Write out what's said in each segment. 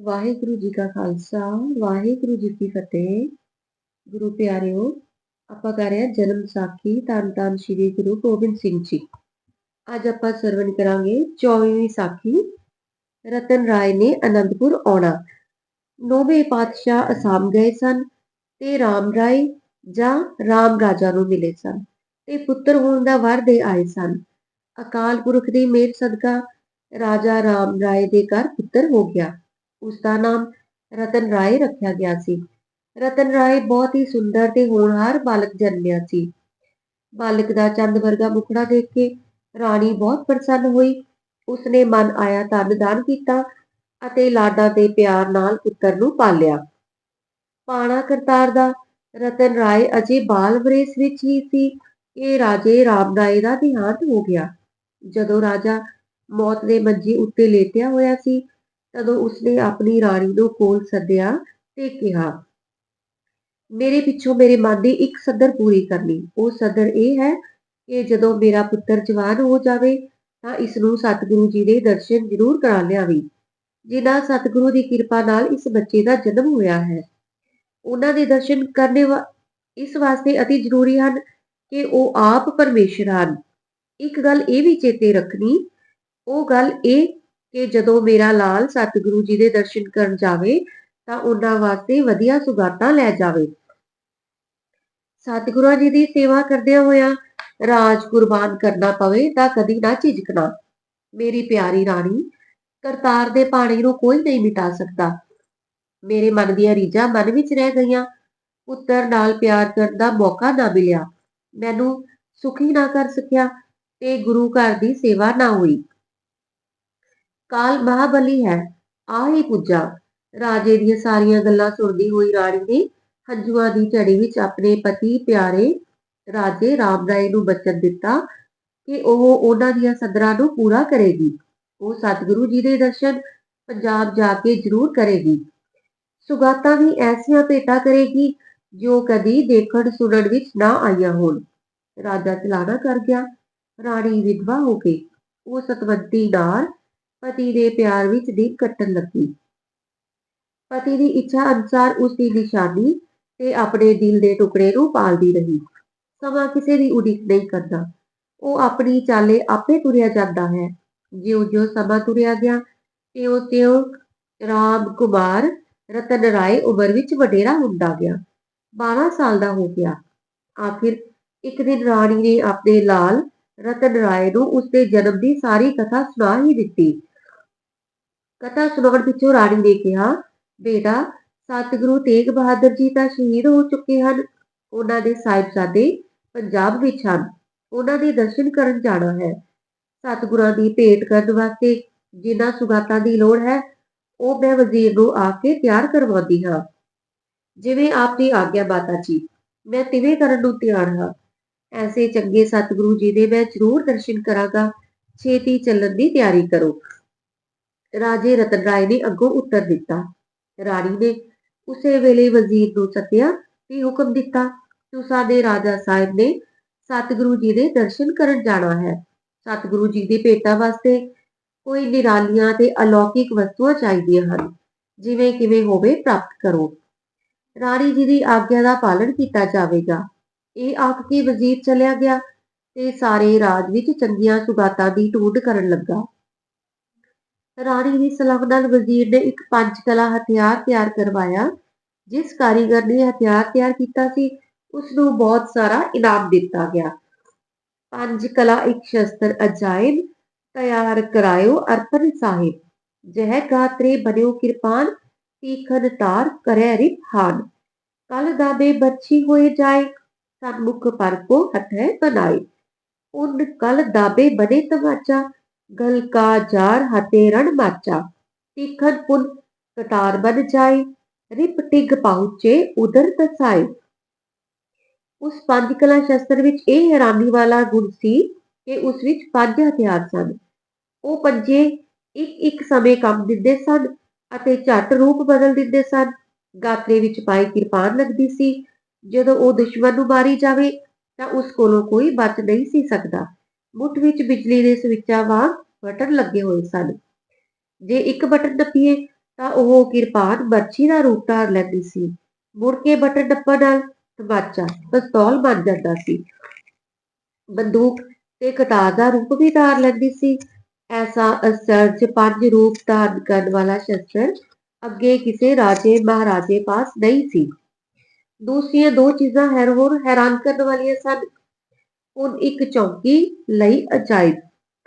ਵਾਹਿਗੁਰੂ ਜੀ ਕਾ ਖਾਲਸਾ, ਵਾਹਿਗੁਰੂ ਜੀ ਕੀ ਫਤਿਹ। ਗੁਰੂ ਪਿਆਰਿਓ, ਆਪਾਂ ਕਰ ਰਹੇ ਹਾਂ ਜਨਮ ਸਾਖੀ, ਧੰਨ ਧੰਨ ਸ੍ਰੀ ਗੁਰੂ ਗੋਬਿੰਦ ਸਿੰਘ ਜੀ। ਅੱਜ ਆਪਾਂ ਸਰਵਣ ਕਰਾਂਗੇ 24ਵੀਂ ਸਾਖੀ, ਰਤਨ ਰਾਏ ਨੇ ਅਨੰਦਪੁਰ ਆਉਣਾ। ਨੌਵੇਂ ਪਾਤਸ਼ਾਹ ਅਸਾਮ ਗਏ ਸਨ ਤੇ ਰਾਮ ਰਾਏ ਜਾਂ ਰਾਮ ਰਾਜਾ ਨੂੰ ਮਿਲੇ ਸਨ ਤੇ ਪੁੱਤਰ ਹੋਣ ਦਾ ਵਰ ਦੇ ਆਏ ਸਨ। ਅਕਾਲ ਪੁਰਖ ਦੀ ਮਿਹਰ ਸਦਕਾ ਰਾਜਾ ਰਾਮ ਰਾਏ ਦੇ ਘਰ ਪੁੱਤਰ ਹੋ ਗਿਆ। ਉਸ ਦਾ ਨਾਮ ਰਤਨ ਰਾਏ ਰੱਖਿਆ ਗਿਆ ਸੀ। ਰਤਨ ਰਾਏ ਬਹੁਤ ਹੀ ਸੁੰਦਰ ਤੇ ਹੋਣਹਾਰ ਬਾਲਕ ਜਨਮਿਆ ਸੀ। ਬਾਲਕ ਦਾ ਚੰਦ ਵਰਗਾ ਮੁਖੜਾ ਦੇਖ ਕੇ ਰਾਣੀ ਬਹੁਤ ਪ੍ਰਸੰਨ ਹੋਈ। ਉਸਨੇ ਮਨ ਆਇਆ ਧਨ ਦਾਨ ਕੀਤਾ ਅਤੇ ਲਾਡਾਂ ਦੇ ਪਿਆਰ ਨਾਲ ਪੁੱਤਰ ਨੂੰ ਪਾਲਿਆ। ਪਾਣਾ ਕਰਤਾਰ ਦਾ ਰਤਨ ਰਾਏ ਅਜੇ ਬਾਲ ਵਰੇਸ ਵਿੱਚ ਹੀ ਸੀ। ਕਿ ਰਾਜੇ ਰਾਮ ਰਾਏ ਦਾ ਦੇਹਾਂਤ ਹੋ ਗਿਆ। ਜਦੋਂ ਰਾਜਾ ਮੌਤ ਦੇ ਮੰਜੀ ਉੱਤੇ ਲੇਟਿਆ ਹੋਇਆ ਸੀ ਤਦੋਂ ਉਸਨੇ ਆਪਣੀ ਰਾਣੀ ਨੂੰ ਕੋਲ ਸੱਦਿਆ ਤੇ ਕਿਹਾ, ਮੇਰੇ ਪਿੱਛੋਂ ਮੇਰੇ ਮਨ ਦੀ ਇੱਕ ਸੱਦਰ ਪੂਰੀ ਕਰਨੀ ਉਹ ਸੱਦਰ ਇਹ ਹੈ ਕਿ ਜਦੋਂ ਮੇਰਾ ਪੁੱਤਰ ਜਵਾਨ ਹੋ ਜਾਵੇ, ਤਾਂ ਇਸ ਨੂੰ ਸਤਿਗੁਰੂ ਜੀ ਦੇ ਦਰਸ਼ਨ ਜ਼ਰੂਰ ਕਰਾ ਲਿਆਵੀਂ। ਜਿਨ੍ਹਾਂ ਸਤਿਗੁਰੂ ਦੀ ਕਿਰਪਾ ਨਾਲ ਇਸ ਬੱਚੇ ਦਾ ਜਨਮ ਹੋਇਆ ਹੈ। ਉਹਨਾਂ ਦੇ ਦਰਸ਼ਨ ਕਰਨੇ ਇਸ ਵਾਸਤੇ ਅਤੀ ਜ਼ਰੂਰੀ ਹਨ ਕਿ ਉਹ ਆਪ ਪਰਮੇਸ਼ਰ ਹਨ। ਇੱਕ ਗੱਲ ਇਹ ਵੀ ਚੇਤੇ ਰੱਖਣੀ, ਉਹ ਗੱਲ ਇਹ ਕਿ ਜਦੋਂ ਮੇਰਾ ਲਾਲ ਸਤਿਗੁਰੂ ਜੀ ਦੇ ਦਰਸ਼ਨ ਕਰਨ ਜਾਵੇ, ਤਾਂ ਉਹਨਾਂ ਵਾਸਤੇ ਵਧੀਆ ਸੁਗਾਤਾਂ ਲੈ ਜਾਵੇ। ਸਤਿਗੁਰਾਂ ਜੀ ਦੀ ਸੇਵਾ ਕਰਦਿਆਂ ਹੋਇਆ ਰਾਜ ਕੁਰਬਾਨ ਕਰਨਾ ਪਵੇ ਤਾਂ ਕਦੀ ਨਾ ਝਿਜਕਣਾ। ਮੇਰੀ ਪਿਆਰੀ ਰਾਣੀ, ਕਰਤਾਰ ਦੇ ਪਾਣੀ ਨੂੰ ਕੋਈ ਨਹੀਂ ਮਿਟਾ ਸਕਦਾ। ਮੇਰੇ ਮਨ ਦੀਆਂ ਰੀਝਾਂ ਮਨ ਵਿੱਚ ਰਹਿ ਗਈਆਂ। ਪੁੱਤਰ ਨਾਲ ਪਿਆਰ ਕਰਨ ਦਾ ਮੌਕਾ ਨਾ ਮਿਲਿਆ। ਮੈਨੂੰ ਸੁਖੀ ਨਾ ਕਰ ਸਕਿਆ ਤੇ ਗੁਰੂ ਘਰ ਦੀ ਸੇਵਾ ਨਾ ਹੋਈ। ਕਾਲ ਮਹਾਬਲੀ ਹੈ। ਆ ਹੀ ਪੁੱਜਾ। ਰਾਜੇ ਦੀਆਂ ਸਾਰੀਆਂ ਗੱਲਾਂ ਸੁਣਦੀ ਹੋਈ ਰਾਣੀ ਨੇ ਹੰਝੂਆਂ ਦੀ ਝੜੀ ਵਿੱਚ ਆਪਣੇ ਪਤੀ ਪਿਆਰੇ ਰਾਜੇ ਰਾਮ ਰਾਏ ਨੂੰ ਬਚਨ ਦਿੱਤਾ ਕਿ ਉਹ ਉਹਨਾਂ ਦੀਆਂ ਸਦਰਾਂ ਨੂੰ ਪੂਰਾ ਕਰੇਗੀ। ਉਹ ਸਤਿਗੁਰੂ ਜੀ ਦੇ ਦਰਸ਼ਨ ਪੰਜਾਬ ਜਾ ਕੇ ਜ਼ਰੂਰ ਕਰੇਗੀ। ਸੁਗਾਤਾਂ ਵੀ ਐਸੀਆਂ ਭੇਟਾ ਕਰੇਗੀ ਜੋ ਕਦੀ ਦੇਖਣ ਸੁਣਨ ਵਿੱਚ ਨਾ ਆਈਆਂ ਹੋਣ। ਰਾਜਾ ਚਲਾਣਾ ਕਰ ਗਿਆ। ਰਾਣੀ ਵਿਧਵਾ ਹੋ ਗਈ ਉਹ ਸਤਵੰਤੀ ਨਾਲ ਪਤੀ ਦੇ ਪਿਆਰ ਵਿੱਚ ਦੀ ਕੱਟਣ ਲੱਗੀ। ਪਤੀ ਦੀ ਇੱਛਾ ਅਨੁਸਾਰ ਉਸ ਦੀ ਨਿਸ਼ਾਨੀ ਤੇ ਆਪਣੇ ਦਿਲ ਦੇ ਟੁਕੜੇ ਨੂੰ ਪਾਲਦੀ ਰਹੀ। ਸਮਾਂ ਕਿਸੇ ਦੀ ਉਡੀਕ ਨਹੀਂ ਕਰਦਾ। ਉਹ ਆਪਣੀ ਚਾਲੇ ਆਪੇ ਤੁਰਿਆ ਜਾਂਦਾ ਹੈ। ਜਿਉਂ-ਜਿਉਂ ਸਮਾਂ ਤੁਰਿਆ ਗਿਆ, ਤਿਉਂ-ਤਿਉਂ ਰਾਮ ਕੁਮਾਰ ਰਤਨ ਰਾਏ ਉਮਰ ਵਿੱਚ ਵਡੇਰਾ ਹੁੰਦਾ ਗਿਆ। 12 ਸਾਲ ਦਾ ਹੋ ਗਿਆ। ਆਖਿਰ ਇੱਕ ਦਿਨ ਰਾਣੀ ਨੇ ਆਪਣੇ ਲਾਲ ਰਤਨ ਰਾਏ ਨੂੰ ਉਸਦੇ ਜਨਮ ਦੀ ਸਾਰੀ ਕਥਾ ਸੁਣਾ ਹੀ ਦਿੱਤੀ। ਕਥਾ ਸੁਣਾਉਣ ਵਿੱਚੋਂ ਰਾਣੀ ਨੇ ਕਿਹਾ, ਬੇਟਾ, ਸਤਿਗੁਰੂ ਤੇਗ ਬਹਾਦਰ ਜੀ ਤਾਂ ਸ਼ਹੀਦ ਹੋ ਚੁੱਕੇ ਹਨ। ਉਹਨਾਂ ਦੇ ਸਾਹਿਬਜ਼ਾਦੇ ਪੰਜਾਬ ਵਿੱਚ ਹਨ। ਉਹਨਾਂ ਦੇ ਦਰਸ਼ਨ ਕਰਨ ਜਾਣਾ ਹੈ। ਸਤਿਗੁਰਾਂ ਦੀ ਭੇਟ ਕਰਨ ਵਾਸਤੇ ਜਿਨ੍ਹਾਂ ਸੁਗਾਤਾਂ ਦੀ ਲੋੜ ਹੈ, ਉਹ ਮੈਂ ਵਜ਼ੀਰ ਨੂੰ ਆ ਕੇ ਤਿਆਰ ਕਰਵਾਉਂਦੀ ਹਾਂ। ਜਿਵੇਂ ਆਪ ਦੀ ਆਗਿਆ ਮਾਤਾ ਜੀ, ਮੈਂ ਤਿਵੇਂ ਕਰਨ ਨੂੰ ਤਿਆਰ ਹਾਂ। ਐਸੇ ਚੰਗੇ ਸਤਿਗੁਰੂ ਜੀ ਦੇ ਮੈਂ ਜ਼ਰੂਰ ਦਰਸ਼ਨ ਕਰਾਂਗਾ। ਛੇਤੀ ਚੱਲਣ ਦੀ ਤਿਆਰੀ ਕਰੋ। ਰਾਜੇ ਰਤਨ ਰਾਏ ਨੇ ਅੱਗੋਂ ਉੱਤਰ ਦਿੱਤਾ। ਰਾਣੀ ਨੇ ਉਸੇ ਵੇਲੇ ਵਜ਼ੀਰ ਨੂੰ ਸੱਦਿਆ ਤੇ ਹੁਕਮ ਦਿੱਤਾ ਤੁਸਾਂ ਦੇ ਰਾਜਾ ਸਾਹਿਬ ਨੇ ਸਤਿਗੁਰੂ ਜੀ ਦੇ ਦਰਸ਼ਨ ਕਰਨ ਜਾਣਾ ਹੈ। ਸਤਿਗੁਰੂ ਜੀ ਦੀ ਭੇਟਾ ਵਾਸਤੇ ਕੋਈ ਨਿਰਾਲੀਆਂ ਤੇ ਅਲੌਕਿਕ ਵਸਤੂਆਂ ਚਾਹੀਦੀਆਂ ਹਨ, ਜਿਵੇਂ ਕਿਵੇਂ ਹੋਵੇ ਪ੍ਰਾਪਤ ਕਰੋ। ਰਾਣੀ ਜੀ ਦੀ ਆਗਿਆ ਦਾ ਪਾਲਣ ਕੀਤਾ ਜਾਵੇਗਾ। ਇਹ ਆਖ ਕੇ ਵਜ਼ੀਰ ਚਲਿਆ ਗਿਆ ਤੇ ਸਾਰੇ ਰਾਜ ਵਿੱਚ ਚੰਗੀਆਂ ਸੁਗਾਤਾਂ ਦੀ ਢੂੰਡ ਕਰਨ ਲੱਗਾ। ਰਾਣੀ ਦੀ ਸਲਾਹ ਨਾਲ ਵਜ਼ੀਰ ਨੇ ਇੱਕ ਪੰਜ ਕਲਾ ਹਥਿਆਰ ਤਿਆਰ ਕਰਵਾਇਆ, ਜਿਸ ਕਾਰੀਗਰ ਨੇ ਹਥਿਆਰ ਤਿਆਰ ਕੀਤਾ ਸੀ ਉਸ ਨੂੰ ਬਹੁਤ ਸਾਰਾ ਇਨਾਮ ਦਿੱਤਾ ਗਿਆ। ਪੰਜ ਕਲਾ ਇੱਕ ਸ਼ਸਤਰ ਅਜਾਇਬ ਤਿਆਰ ਕਰਾਇਓ ਅਰਪਨ ਸਾਹਿਬ ਜਹ ਗਾਤਰੇ ਬਨਿਓ ਕਿਰਪਾਨ ਤੀਖਨ ਤਾਰ ਕਰੇ ਰਿਪ ਕਲ ਦਾਬੇ ਬੱਚੀ ਹੋਏ ਜਾਏ, ਸਨਮੁਖ ਪਰ ਕੋ ਹਥੈ ਬਣਾਏ ਉਨ ਕਲ ਦਾਬੇ ਬਨੇ ਤਮਾਚਾ ਗਲ ਕਾ ਜਾਰ ਹਤੇ ਰਣ ਮਾਚਾ ਤੀਖਨ ਪੁਨ ਕਟਾਰ ਬਨ ਜਾਏ, ਰਿਪ ਟਿਗ ਪਹੁੰਚੇ ਉਦਰ ਤਸਾਏ ਉਸ ਪੰਜ ਕਲਾ ਸ਼ਸਤਰ ਵਿੱਚ ਇਹ ਹੈਰਾਨੀ ਵਾਲਾ ਗੁਣ ਸੀ ਕਿ ਉਸ ਵਿੱਚ ਪੰਜ ਹਥਿਆਰ ਸਨ। ਉਹ ਪੰਜੇ ਇੱਕ ਇੱਕ ਸਮੇਂ ਕੰਮ ਦਿੰਦੇ ਸਨ ਅਤੇ ਝੱਟ ਰੂਪ ਬਦਲ ਦਿੰਦੇ ਸਨ। ਗਾਤਰੇ ਵਿੱਚ ਪਾਈ ਕਿਰਪਾਨ ਲੱਗਦੀ ਸੀ। ਜਦੋਂ ਉਹ ਦੁਸ਼ਮਣ ਨੂੰ ਮਾਰੀ ਜਾਵੇ ਤਾਂ ਉਸ ਕੋਲੋਂ ਕੋਈ ਬਚ ਨਹੀਂ ਸੀ ਸਕਦਾ। ਮੁੱਠ ਵਿੱਚ ਬਿਜਲੀ ਦੇ ਸਵਿੱਚਾਂ ਵਾਂਗ ਬਟਨ ਲੱਗੇ ਹੋਏ ਸਨ। ਜੇ ਇੱਕ ਬਟਨ ਨੱਪੀਏ ਤਾਂ ਉਹ ਕਿਰਪਾਨ ਮਰਚੀ ਦਾ ਰੂਪ ਧਾਰ ਲੈਂਦੀ ਸੀ। ਮੁੜ ਕੇ ਬਟਨ ਨੱਪਣ ਨਾਲ ਤਮਾਚਾ ਪਿਸਤੌਲ ਬਣ ਜਾਂਦਾ ਸੀ। ਬੰਦੂਕ ਤੇ ਕਤਾਰ ਦਾ ਰੂਪ ਵੀ ਧਾਰ ਲੈਂਦੀ ਸੀ। ਐਸਾ ਅਸਰਜ ਪੰਜ ਰੂਪ ਧਾਰਨ ਕਰਨ ਵਾਲਾ ਸ਼ਸਤਰ ਅੱਗੇ ਕਿਸੇ ਰਾਜੇ ਮਹਾਰਾਜੇ ਪਾਸ ਨਹੀਂ ਸੀ। ਦੂਸਰੀਆਂ ਦੋ ਚੀਜ਼ਾਂ ਹੈਰ ਹੈਰਾਨ ਕਰਨ ਵਾਲੀਆਂ ਸਨ। ਹੁਣ ਇੱਕ ਚੌਕੀ ਲਈ ਅਜਾਇਬ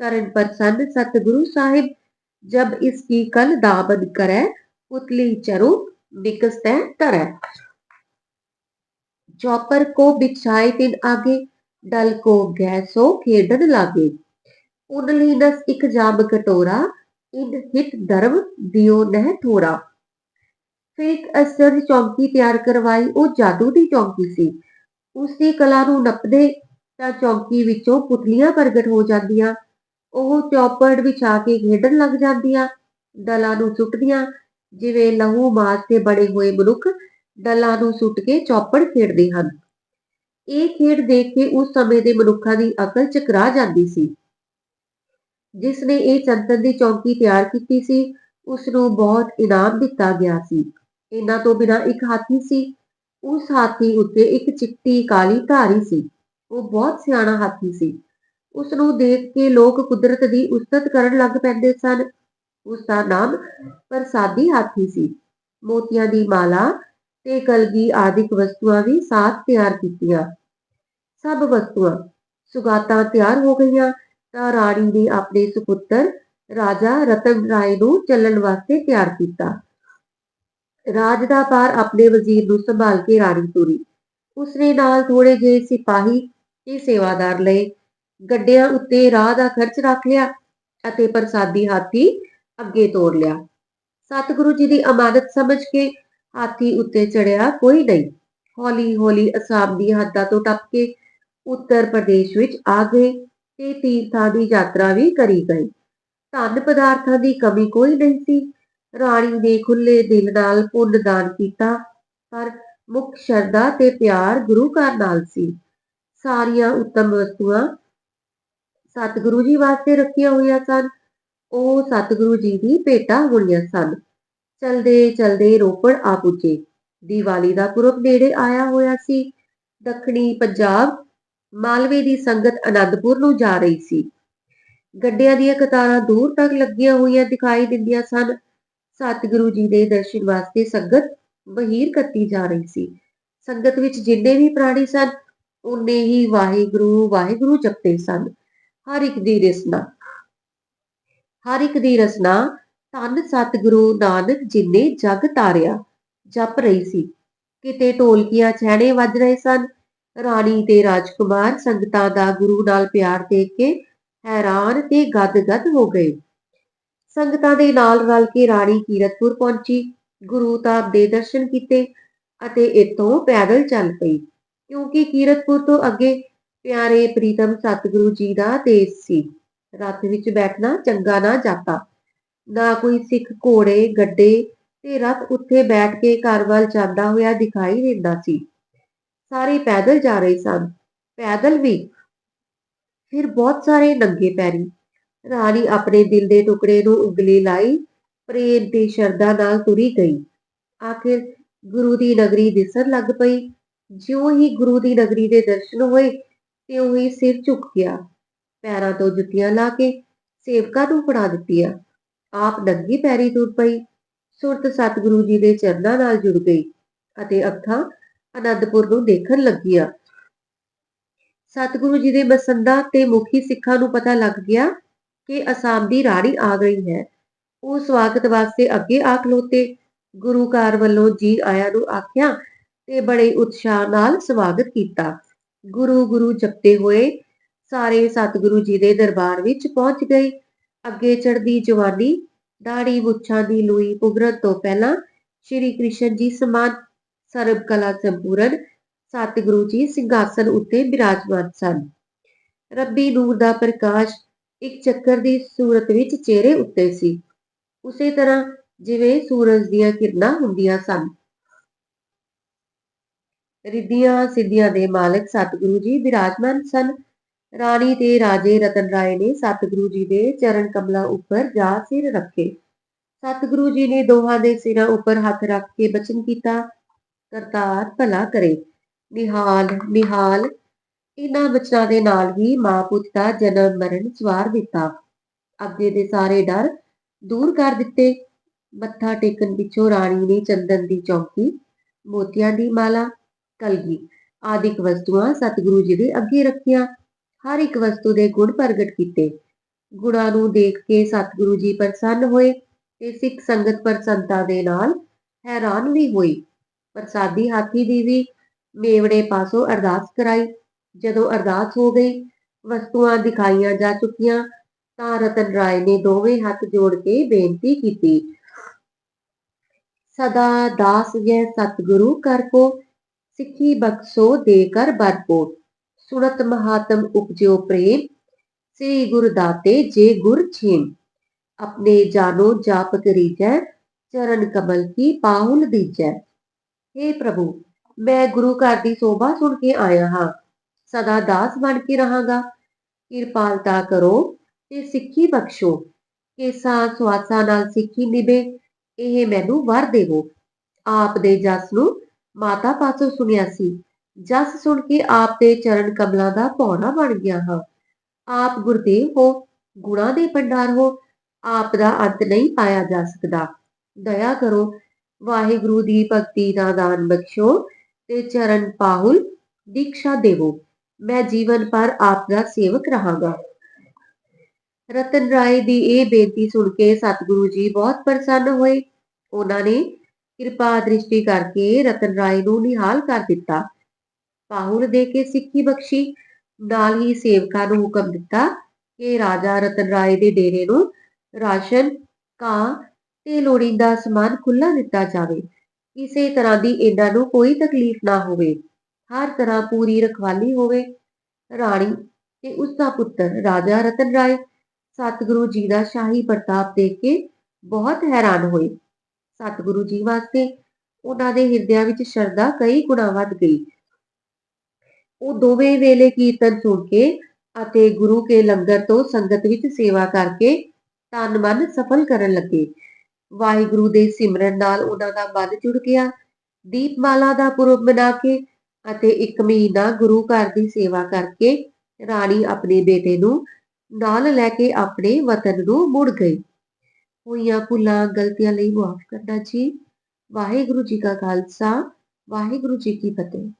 ਕਰਨ ਪ੍ਰਸੰਨ ਸਤਿਗੁਰੂ ਸਾਹਿਬ जब इसकी कल दामन करे पुतली चरु निकसते तरह चौपर को बिछाए तिन आगे डल को गैसो खेडन लागे उनलीनस इक जाम कटोरा इन हित धर्म दियो नह थोड़ा ਫਿਰ ਇੱਕ ਅਸਰ ਚੌਂਕੀ ਤਿਆਰ ਕਰਵਾਈ ਉਹ ਜਾਦੂ ਦੀ ਚੌਂਕੀ ਸੀ ਉਸ ਦੀ ਕਲਾ ਨੂੰ ਨੱਪਦੇ ਤਾਂ ਚੌਂਕੀ ਵਿੱਚੋਂ ਪੁਤਲੀਆਂ ਪ੍ਰਗਟ ਹੋ ਜਾਂਦੀਆਂ। ਉਹ ਚੌਪੜ ਵਿਛਾ ਕੇ ਖੇਡਣ ਲੱਗ ਜਾਂਦੀਆਂ। ਡਲਾਂ ਨੂੰ ਸੁੱਟਦੀਆਂ। ਜਿਵੇਂ ਲਹੂ ਮਾਸ ਤੇ ਬਣੇ ਹੋਏ ਮਨੁੱਖ ਡਲਾਂ ਨੂੰ ਸੁੱਟ ਕੇ ਚੌਪੜ ਖੇਡਦੇ ਹਨ। ਇਹ ਖੇਡ ਦੇਖ ਕੇ ਉਸ ਸਮੇਂ ਦੇ ਮਨੁੱਖਾਂ ਦੀ ਅਕਲ ਚਕਰਾ ਜਾਂਦੀ ਸੀ। ਜਿਸ ਨੇ ਇਹ ਚੰਦਨ ਦੀ ਚੌਂਕੀ ਤਿਆਰ ਕੀਤੀ ਸੀ, ਉਸ ਨੂੰ ਬਹੁਤ ਇਨਾਮ ਦਿੱਤਾ ਗਿਆ ਸੀ। ਇਹਨਾਂ ਤੋਂ ਬਿਨਾਂ ਇੱਕ ਹਾਥੀ ਸੀ। ਉਸ ਹਾਥੀ ਉੱਤੇ ਇੱਕ ਚਿੱਟੀ ਕਾਲੀ ਧਾਰੀ ਸੀ। ਉਹ ਬਹੁਤ ਸਿਆਣਾ ਹਾਥੀ ਸੀ। ਉਸ ਨੂੰ ਦੇਖ ਕੇ ਲੋਕ ਕੁਦਰਤ ਦੀ ਉਸਤਤ ਕਰਨ ਲੱਗ ਪੈਂਦੇ ਸਨ। ਉਸ ਦਾ ਨਾਮ ਪ੍ਰਸਾਦੀ ਹਾਥੀ ਸੀ। ਮੋਤੀਆਂ ਦੀ ਮਾਲਾ ਤੇ ਕਲਗੀ ਆਦਿਕ ਵਸਤੂਆਂ ਵੀ ਸਾਥ ਤਿਆਰ ਕੀਤੀਆਂ। ਸਭ ਵਸਤੂਆਂ ਸੁਗਾਤਾਂ ਤਿਆਰ ਹੋ ਗਈਆਂ ਤਾਂ ਰਾਣੀ ਨੇ ਆਪਣੇ ਸੁਪੁੱਤਰ ਰਾਜਾ ਰਤਨ ਰਾਏ ਨੂੰ ਚੱਲਣ ਵਾਸਤੇ ਤਿਆਰ ਕੀਤਾ। ਰਾਜ ਦਾ ਪਾਰ ਆਪਣੇ ਵਜ਼ੀਰ ਨੂੰ ਸੰਭਾਲ ਕੇ ਰਾਣੀ ਤੁਰੀ। ਉਸਨੇ ਨਾਲ ਥੋੜੇ ਜਿਹੇ ਸਿਪਾਹੀ ਤੇ ਸੇਵਾਦਾਰ ਲਏ ਗੱਡਿਆਂ ਉੱਤੇ ਰਾਹ ਦਾ ਖਰਚ ਰੱਖ ਲਿਆ ਅਤੇ ਪ੍ਰਸਾਦੀ ਹਾਥੀ ਅੱਗੇ ਤੋਰ ਲਿਆ। ਸਤਿਗੁਰੂ ਜੀ ਦੀ ਅਮਾਨਤ ਸਮਝ ਕੇ ਹਾਥੀ ਉੱਤੇ ਚੜਿਆ ਕੋਈ ਨਹੀਂ। ਹੌਲੀ ਹੌਲੀ ਅਸਾਮ ਦੀ ਹੱਦਾਂ ਤੋਂ ਟੱਪ ਕੇ ਉੱਤਰ ਪ੍ਰਦੇਸ਼ ਵਿੱਚ ਆ ਗਏ ਤੇ ਤੀਰਥਾਂ ਦੀ ਯਾਤਰਾ ਵੀ ਕਰੀ ਗਈ ਧਨ ਪਦਾਰਥਾਂ ਦੀ ਕਮੀ ਕੋਈ ਨਹੀਂ ਸੀ। ਰਾਣੀ ਨੇ ਖੁੱਲੇ ਦਿਲ ਨਾਲ ਪੁੰਨ ਦਾਨ ਕੀਤਾ, ਪਰ ਮੁੱਖ ਸ਼ਰਧਾ ਤੇ ਪਿਆਰ ਗੁਰੂ ਘਰ ਨਾਲ ਸੀ। ਸਾਰੀਆਂ ਉੱਤਮ ਵਸਤੂਆਂ ਸਤਿਗੁਰੂ ਜੀ ਵਾਸਤੇ ਰੱਖੀਆਂ ਹੋਈਆਂ ਸਨ। ਉਹ ਸਤਿਗੁਰੂ ਜੀ ਦੀ ਭੇਟਾ ਹੋਈਆਂ ਸਨ। ਚਲਦੇ ਚਲਦੇ ਰੋਪੜ ਆ ਪੁੱਜੇ। ਦੀਵਾਲੀ ਦਾ ਪੁਰਬ ਨੇੜੇ ਆਇਆ ਹੋਇਆ ਸੀ। ਦੱਖਣੀ ਪੰਜਾਬ ਮਾਲਵੇ ਦੀ ਸੰਗਤ ਅਨੰਦਪੁਰ ਨੂੰ ਜਾ ਰਹੀ ਸੀ। ਗੱਡਿਆਂ ਦੀਆਂ ਕਤਾਰਾਂ ਦੂਰ ਤੱਕ ਲੱਗੀਆਂ ਹੋਈਆਂ ਦਿਖਾਈ ਦਿੰਦੀਆਂ ਸਨ। ਸਤਿਗੁਰੂ ਜੀ ਦੇ ਦਰਸ਼ਨ ਵਾਸਤੇ ਸੰਗਤ ਬਹੀਰ ਕੱਤੀ ਜਾ ਰਹੀ ਸੀ। ਸੰਗਤ ਵਿੱਚ ਜਿੰਨੇ ਵੀ ਪ੍ਰਾਣੀ ਸਨ ਉਨੇ ਹੀ ਵਾਹਿਗੁਰੂ ਵਾਹਿਗੁਰੂ ਜਪਦੇ ਸਨ। ਹਰ ਇੱਕ ਦੀ ਰਸਨਾ, ਹਰ ਇੱਕ ਦੀ ਰਸਨਾ, ਧੰਨ ਸਤਿਗੁਰੂ ਨਾਨਕ ਜਿਨੇ ਜਗ ਤਾਰਿਆ ਜਪ ਰਹੀ ਸੀ। ਕਿਤੇ ਢੋਲਕੀਆਂ ਛੈਣੇ ਵੱਜ ਰਹੇ ਸਨ। ਰਾਣੀ ਤੇ ਰਾਜਕੁਮਾਰ ਸੰਗਤਾਂ ਦਾ ਗੁਰੂ ਨਾਲ ਪਿਆਰ ਦੇਖ ਕੇ ਹੈਰਾਨ ਤੇ ਗਦ-ਗਦ ਹੋ ਗਏ। ਸੰਗਤਾਂ ਦੇ ਨਾਲ ਰਲ ਕੇ ਰਾਣੀ ਕੀਰਤਪੁਰ ਪਹੁੰਚੀ। ਗੁਰੂ ਧਾਮ ਦੇ ਦਰਸ਼ਨ ਕੀਤੇ ਅਤੇ ਇੱਥੋਂ ਪੈਦਲ ਚੱਲ ਪਈ। ਕਿਉਂਕਿ ਕੀਰਤਪੁਰ ਤੋਂ ਅੱਗੇ ਪਿਆਰੇ ਪ੍ਰੀਤਮ ਸਤਿਗੁਰੂ ਜੀ ਦਾ ਦੇਸ਼ ਸੀ। ਰੱਥ ਵਿੱਚ ਬੈਠਣਾ ਚੰਗਾ ਨਾ ਜਾਤਾ। ਨਾ ਕੋਈ ਸਿੱਖ ਘੋੜੇ, ਗੱਡੇ ਤੇ ਰੱਥ ਉੱਥੇ ਬੈਠ ਕੇ ਘਰ ਵੱਲ ਜਾਂਦਾ ਹੋਇਆ ਦਿਖਾਈ ਦਿੰਦਾ ਸੀ। ਸਾਰੇ ਪੈਦਲ ਜਾ ਰਹੇ ਸਨ। ਪੈਦਲ ਵੀ। ਫਿਰ ਬਹੁਤ ਸਾਰੇ ਨੰਗੇ ਪੈਰੀ। ਰਾਣੀ ਆਪਣੇ ਦਿਲ ਦੇ ਟੁਕੜੇ ਨੂੰ ਉਗਲੀ ਲਾਈ, ਪ੍ਰੇਮ ਤੇ ਸ਼ਰਧਾ ਨਾਲ ਤੁਰੀ ਗਈ। ਆਖਿਰ ਗੁਰੂ ਦੀ ਨਗਰੀ ਦਿਸਣ ਲੱਗ ਪਈ। ਜਿਉਂ ਹੀ ਗੁਰੂ ਦੀ ਨਗਰੀ ਦੇ ਦਰਸ਼ਨ ਹੋਏ ਤਿਉਂ ਹੀ ਸਿਰ ਝੁਕ ਗਿਆ। ਪੈਰਾਂ ਤੋਂ ਜੁੱਤੀਆਂ ਲਾ ਕੇ ਸੇਵਕਾਂ ਨੂੰ ਫੜਾ ਦਿੱਤੀਆਂ। ਆਪ ਨੰਗੀ ਪੈਰੀ ਤੁਰ ਪਈ। ਸੁਰਤ ਸਤਿਗੁਰੂ ਜੀ ਦੇ ਚਰਨਾਂ ਨਾਲ ਜੁੜ ਗਈ ਅਤੇ ਅੱਖਾਂ ਅਨੰਦਪੁਰ ਨੂੰ ਦੇਖਣ ਲੱਗੀਆਂ। ਸਤਿਗੁਰੂ ਜੀ ਦੇ ਬਸੰਦਾ ਤੇ ਮੁਖੀ ਸਿੱਖਾਂ ਨੂੰ ਪਤਾ ਲੱਗ ਗਿਆ ਕਿ ਅਸਾਮ ਦੀ ਰਾਣੀ ਆ ਗਈ ਹੈ। ਉਹ ਸਵਾਗਤ ਵਾਸਤੇ ਅੱਗੇ ਆ ਖਲੋਤੇ ਗੁਰੂ ਘਰ ਵੱਲੋਂ ਜੀ ਆਇਆਂ ਨੂੰ ਆਖਿਆ ਤੇ ਬੜੇ ਉਤਸ਼ਾਹ ਨਾਲ ਸਵਾਗਤ ਕੀਤਾ। ਗੁਰੂ ਗੁਰੂ ਜਪਦੇ ਹੋਏ ਸਾਰੇ ਸਤਿਗੁਰੂ ਜੀ ਦੇ ਦਰਬਾਰ ਵਿੱਚ ਪਹੁੰਚ ਗਏ। ਅੱਗੇ ਚੜਦੀ ਜਵਾਨੀ ਦਾੜੀ ਮੁੱਛਾਂ ਦੀ ਲੂਈ ਪੁਗਰਨ ਤੋਂ ਪਹਿਲਾਂ ਸ਼੍ਰੀ ਕ੍ਰਿਸ਼ਨ ਜੀ ਸਮਾਨ, ਸਰਬ ਕਲਾ ਸੰਪੂਰਨ ਸਤਿਗੁਰੂ ਜੀ ਸਿੰਘਾਸਨ ਉੱਤੇ ਬਿਰਾਜਮਾਨ ਸਨ। ਰੱਬੀ ਨੂਰ ਦਾ ਪ੍ਰਕਾਸ਼ ਇੱਕ ਚੱਕਰ ਦੀ ਸੂਰਤ ਵਿੱਚ ਚਿਹਰੇ ਉੱਤੇ ਸੀ। ਉਸੇ ਤਰ੍ਹਾਂ ਜਿਵੇਂ ਸੂਰਜ ਦੀਆਂ ਕਿਰਨਾਂ ਹੁੰਦੀਆਂ ਸਨ। ਰਿੱਧੀਆਂ ਸਿੱਧੀਆਂ ਦੇ ਮਾਲਕ ਸਤਿਗੁਰੂ ਜੀ ਵਿਰਾਜਮਾਨ ਸਨ। ਰਾਣੀ ਤੇ ਰਾਜੇ ਰਤਨ ਰਾਏ ਨੇ ਸਤਿਗੁਰੂ ਜੀ ਦੇ ਚਰਨ ਕਮਲਾਂ ਉੱਪਰ ਜਾ ਸਿਰ ਰੱਖੇ। ਸਤਿਗੁਰੂ ਜੀ ਨੇ ਦੋਹਾਂ ਦੇ ਸਿਰਾਂ ਉੱਪਰ ਹੱਥ ਰੱਖ ਕੇ ਬਚਨ ਕੀਤਾ, ਕਰਤਾਰ ਭਲਾ ਕਰੇ। ਨਿਹਾਲ ਨਿਹਾਲ, ਇਹਨਾਂ ਬਚਨਾਂ ਦੇ ਨਾਲ ਹੀ ਮਾਂ ਪੁੱਤ ਦਾ ਜਨਮ ਮਰਨ ਸਵਾਰ ਦਿੱਤਾ। ਅੱਗੇ ਦੇ ਸਾਰੇ ਡਰ ਦੂਰ ਕਰ ਦਿੱਤੇ। ਮੱਥਾ ਟੇਕਣ ਪਿੱਛੋਂ ਰਾਣੀ ਨੇ ਚੰਦਨ ਦੀ ਚੌਂਕੀ, ਮੋਤੀਆਂ ਦੀ ਮਾਲਾ ਕਲਗੀ ਆਦਿਕ ਵਸਤੂਆਂ ਸਤਿਗੁਰੂ ਜੀ ਦੇ ਅੱਗੇ ਰੱਖੀਆਂ, ਹਰ ਇੱਕ ਵਸਤੂ ਦੇ ਗੁਣ ਪ੍ਰਗਟ ਕੀਤੇ। ਗੁਣਾਂ ਨੂੰ ਦੇਖ ਕੇ ਸਤਿਗੁਰੂ ਜੀ ਪ੍ਰਸੰਨ ਹੋਏ ਤੇ ਸਿੱਖ ਸੰਗਤ ਪ੍ਰਸੰਨਤਾ ਦੇ ਨਾਲ ਹੈਰਾਨ ਵੀ ਹੋਈ। ਪ੍ਰਸਾਦੀ ਹਾਥੀ ਦੀ ਵੀ ਮੇਵੜੇ ਪਾਸੋਂ ਅਰਦਾਸ ਕਰਾਈ। ਜਦੋਂ ਅਰਦਾਸ ਹੋ ਗਈ, ਵਸਤੂਆਂ ਦਿਖਾਈਆਂ ਜਾ ਚੁੱਕੀਆਂ, ਤਾਂ ਰਤਨ ਰਾਏ ਨੇ ਦੋਵੇਂ ਹੱਥ ਜੋੜ ਕੇ ਬੇਨਤੀ ਕੀਤੀ। ਸਦਾ ਦਾਸ ਜੈ ਸਤਿਗੁਰੂ ਕਰ ਕੋ ਸਿੱਖੀ ਬਖਸ਼ੋ ਦੇ ਕਰ ਬਰ ਸੁਣਤ ਮਹਾਤਮ ਉਪਜਿਓ ਪ੍ਰੇਮ, ਸ੍ਰੀ ਗੁਰ ਦਾਤੇ ਜੇ ਗੁਰ ਛੇਮ। ਆਪਣੇ ਜਾਨੋ ਜਾਪ ਕਰੀਜੈ, ਚਰਨ ਕਮਲ ਕੀ ਪਾਹੁਲ ਦੀਜੈ। हे ਪ੍ਰਭੂ, ਮੈਂ ਗੁਰੂ ਘਰ ਦੀ ਸੋਭਾ ਸੁਣ ਕੇ ਆਇਆ ਹਾਂ। ਸਦਾ ਦਾਸ ਬਣ ਕੇ ਰਹਾਂਗਾ। ਕਿਰਪਾਲਤਾ ਕਰੋ ਤੇ ਸਿੱਖੀ ਬਖਸ਼ੋ। ਕੇਸਾਂ ਸਵਾਸਾਂ ਨਾਲ ਸਿੱਖੀ ਨਿਭੇ, ਇਹ ਮੈਨੂੰ ਵਰ ਦੇਵੋ। ਆਪ ਦੇ ਜਸ ਨੂੰ ਮਾਤਾ ਪਾਸੋਂ ਸੁਣਿਆ ਸੀ ਜਸ ਸੁਣ ਕੇ ਆਪ ਦੇ ਚਰਨ ਕਮਲਾਂ ਦਾ ਪੌਣਾ ਬਣ ਗਿਆ ਹਾਂ। ਆਪ ਗੁਰਦੇਵ ਹੋ, ਗੁਣਾ ਦੇ ਭੰਡਾਰ ਹੋ, ਆਪ ਦਾ ਅੰਤ ਨਹੀਂ ਪਾਇਆ ਜਾ ਸਕਦਾ। ਦਇਆ ਕਰੋ, ਵਾਹਿਗੁਰੂ ਦੀ ਭਗਤੀ ਦਾ ਦਾਨ ਬਖਸ਼ੋ ਤੇ ਚਰਨ ਪਾਹੁਲ ਦੀਕਸ਼ਾ ਦੇਵੋ। ਮੈਂ ਜੀਵਨ ਪਰ ਆਪ ਦਾ ਸੇਵਕ ਰਹਾਂਗਾ। ਰਤਨ ਰਾਏ ਦੀ ਇਹ ਬੇਨਤੀ ਸੁਣ ਕੇ ਸਤਿਗੁਰੂ ਜੀ ਬਹੁਤ ਪ੍ਰਸੰਨ ਹੋਏ। ਉਹਨਾਂ ਨੇ ਕਿਰਪਾ ਦ੍ਰਿਸ਼ਟੀ ਕਰਕੇ ਰਤਨ ਰਾਏ ਨੂੰ ਨਿਹਾਲ ਕਰ ਦਿੱਤਾ। ਪਾਹੁਲ ਦੇ ਕੇ ਸਿੱਖੀ ਬਖਸ਼ੀ, ਨਾਲ ਹੀ ਸੇਵਕਾਂ ਨੂੰ ਹੁਕਮ ਦਿੱਤਾ ਕਿ ਰਾਜਾ ਰਤਨ ਰਾਏ ਦੇ ਡੇਰੇ ਨੂੰ ਰਾਸ਼ਨ, ਕਾਂ ਤੇ ਲੋੜੀਂਦਾ ਸਮਾਨ ਖੁੱਲਾ ਦਿੱਤਾ ਜਾਵੇ। ਕਿਸੇ ਤਰ੍ਹਾਂ ਦੀ ਇਹਨਾਂ ਨੂੰ ਕੋਈ ਤਕਲੀਫ ਨਾ ਹੋਵੇ। ਹਰ ਤਰ੍ਹਾਂ ਪੂਰੀ ਰਖਵਾਲੀ ਹੋਵੇ। ਰਾਣੀ ਤੇ ਉਸ ਦਾ ਪੁੱਤਰ ਰਾਜਾ ਰਤਨ ਰਾਏ ਸਤਿਗੁਰੂ ਜੀ ਦਾ ਸ਼ਾਹੀ ਪ੍ਰਤਾਪ ਦੇਖ ਕੇ ਬਹੁਤ ਹੈਰਾਨ ਹੋਏ। ਸਤਿਗੁਰੂ ਜੀ ਵਾਸਤੇ ਉਹਨਾਂ ਦੇ ਹਿਰਦਿਆਂ ਵਿੱਚ ਸ਼ਰਧਾ ਕਈ ਗੁਣਾ ਵੱਧ ਗਈ। ਉਹ ਦੋਵੇਂ ਵੇਲੇ ਕੀਰਤਨ ਸੁਣ ਕੇ ਅਤੇ ਗੁਰੂ ਕੇ ਲੰਗਰ ਤੋਂ ਸੰਗਤ ਵਿੱਚ ਸੇਵਾ ਕਰਕੇ ਤਨ ਮਨ ਸਫਲ ਕਰਨ ਲੱਗੇ। ਵਾਹਿਗੁਰੂ ਦੇ ਸਿਮਰਨ ਨਾਲ ਉਹਨਾਂ ਦਾ ਮਨ ਜੁੜ ਗਿਆ। ਦੀਪਮਾਲਾ ਦਾ ਪੁਰਬ ਮਨਾ ਕੇ ਅਤੇ ਇੱਕ ਮਹੀਨਾ ਗੁਰੂ ਘਰ ਦੀ ਸੇਵਾ ਕਰਕੇ ਰਾਣੀ ਆਪਣੇ ਬੇਟੇ ਨੂੰ ਨਾਲ ਲੈ ਕੇ ਆਪਣੇ ਵਤਨ ਨੂੰ ਮੁੜ ਗਈ। ਹੋਈਆਂ ਭੁੱਲਾਂ, ਗਲਤੀਆਂ ਲਈ ਮਾਫ ਕਰਨਾ ਜੀ। ਵਾਹਿਗੁਰੂ ਜੀ ਕਾ ਖਾਲਸਾ, ਵਾਹਿਗੁਰੂ ਜੀ ਕੀ ਫਤਿਹ।